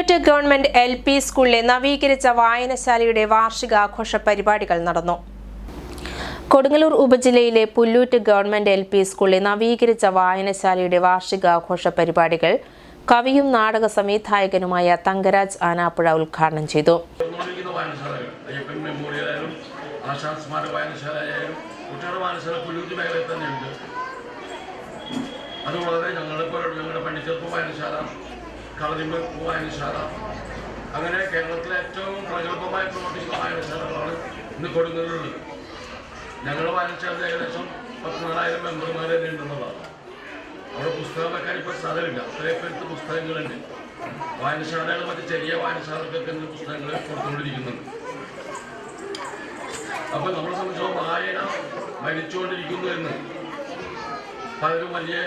Pullut government L P സ്കൂളിലെ നവീകരിച്ച വായനശാലയുടെ വാർഷികാഘോഷ പരിപാടികൾ നടന്നു. കൊടുങ്ങല്ലൂർ ഉപജില്ലയിലെ പുല്ലൂറ്റ് ഗവൺമെന്റ് എൽ പി സ്കൂളിലെ നവീകരിച്ച വായനശാലയുടെ വാർഷികാഘോഷ പരിപാടികൾ കവിയും നാടക സംവിധായകനുമായ തങ്കരാജ് ആനാപ്പുഴ ഉദ്ഘാടനം ചെയ്തു. അതുകൂടാതെ ഞങ്ങളിപ്പോൾ ഞങ്ങളുടെ പണിച്ചെറുപ്പ് വായനശാല കളരിമ്പ് ശാല അങ്ങനെ കേരളത്തിലെ ഏറ്റവും പ്രഗത്ഭമായി പ്രവർത്തിക്കുന്ന വായനശാലകളാണ് ഇന്ന് കൊടുങ്ങല്ലൂരിൽ. ഞങ്ങളുടെ വായനശാല ഏകദേശം പതിനാലായിരം നാലായിരം മെമ്പർമാരെ നീണ്ടുന്നതാണ് അവിടെ പുസ്തകം വെക്കാൻ ഇപ്പോൾ സ്ഥലമില്ല. അത്രയും പേർക്ക് പുസ്തകങ്ങളുണ്ട്. വായനശാലകൾ മറ്റ് ചെറിയ വായനശാലകൾക്കൊക്കെ ഇന്ന് പുസ്തകങ്ങൾ കൊടുത്തുകൊണ്ടിരിക്കുന്നുണ്ട്. അപ്പൊ നമ്മളെ സംബന്ധിച്ചോളം വായന മരിച്ചുകൊണ്ടിരിക്കുന്നു എന്ന് പലരും വലിയ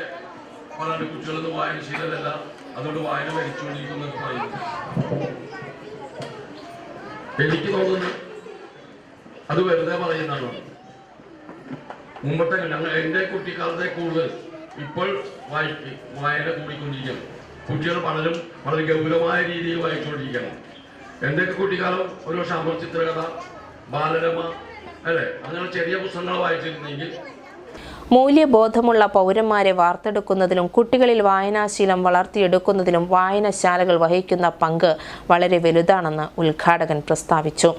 പലരുടെ കുട്ടികളൊന്നും വായനശീലമല്ല അതുകൊണ്ട് വായന പറയുന്നു. എനിക്ക് തോന്നുന്നു അത് വെറുതെ പറയുന്നതാണ്. മുമ്പത്തെ ഞങ്ങൾ എന്റെ കുട്ടിക്കാലത്തെ കൂടുതൽ ഇപ്പോൾ വായിക്ക് വായന കൂടിക്കൊണ്ടിരിക്കണം കുട്ടികൾ പലരും വളരെ ഗൗരവമായ രീതിയിൽ വായിച്ചുകൊണ്ടിരിക്കണം എന്തൊക്കെ കുട്ടിക്കാലം ഒരു പക്ഷെ അമർ ചിത്രകഥ ബാലരമ അല്ലേ? അങ്ങനെ ചെറിയ പുസ്തകങ്ങൾ വായിച്ചിരുന്നെങ്കിൽ മൂല്യബോധമുള്ള പൗരന്മാരെ വാർത്തെടുക്കുന്നതിലും കുട്ടികളിൽ വായനാശീലം വളർത്തിയെടുക്കുന്നതിലും വായനശാലകൾ വഹിക്കുന്ന പങ്ക് വളരെ വലുതാണെന്ന് ഉദ്ഘാടകൻ പ്രസ്താവിച്ചു.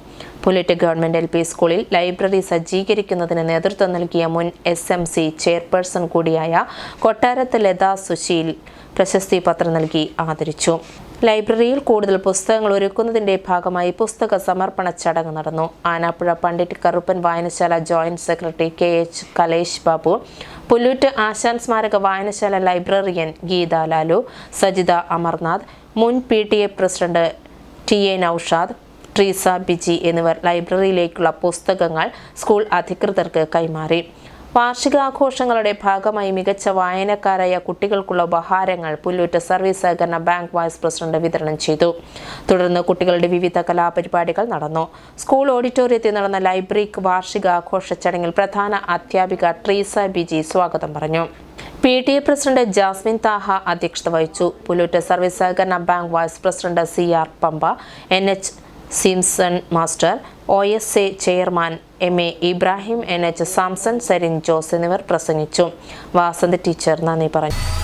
പുലറ്റ് ഗവൺമെന്റ് എൽ പി സ്കൂളിൽ ലൈബ്രറി സജ്ജീകരിക്കുന്നതിന് നേതൃത്വം നൽകിയ മുൻ എസ് എം സി ചെയർപേഴ്സൺ കൂടിയായ കൊട്ടാരത്ത് ലത സുശീൽ പ്രശസ്തി പത്രം നൽകി ആദരിച്ചു. ലൈബ്രറിയിൽ കൂടുതൽ പുസ്തകങ്ങൾ ഒരുക്കുന്നതിന്റെ ഭാഗമായി പുസ്തക സമർപ്പണ ചടങ്ങ് നടന്നു. ആനാപ്പുഴ പണ്ഡിറ്റ് കറുപ്പൻ വായനശാല joint secretary K H Kalesh Babu Pullut Asan സ്മാരക വായനശാല ലൈബ്രറിയൻ ഗീത ലാലു സജിത അമർനാഥ് മുൻ P T A president T A Naushad Treesa Biji എന്നിവർ ലൈബ്രറിയിലേക്കുള്ള പുസ്തകങ്ങൾ സ്കൂൾ അധികൃതർക്ക് കൈമാറി. വാർഷികാഘോഷങ്ങളുടെ ഭാഗമായി മികച്ച വായനക്കാരായ കുട്ടികൾക്കുള്ള ഉപഹാരങ്ങൾ പുല്ലൂറ്റ് സർവീസ് സഹകരണ ബാങ്ക് വൈസ് പ്രസിഡന്റ് വിതരണം ചെയ്തു. തുടർന്ന് കുട്ടികളുടെ വിവിധ കലാപരിപാടികൾ നടന്നു. സ്കൂൾ ഓഡിറ്റോറിയത്തിൽ നടന്ന ലൈബ്രറി വാർഷികാഘോഷ ചടങ്ങിൽ പ്രധാന അധ്യാപിക ട്രീസ ബിജി സ്വാഗതം പറഞ്ഞു. P T A president Jasmine Thaha അധ്യക്ഷത വഹിച്ചു. പുല്ലൂറ്റ് സർവീസ് സഹകരണ bank vice president C R Pampa N H Simson master O S A chairman M A Ibrahim N H Samson Sarin Jose എന്നിവർ പ്രസംഗിച്ചു. വാസന്ത് ടീച്ചർ നന്ദി പറഞ്ഞു.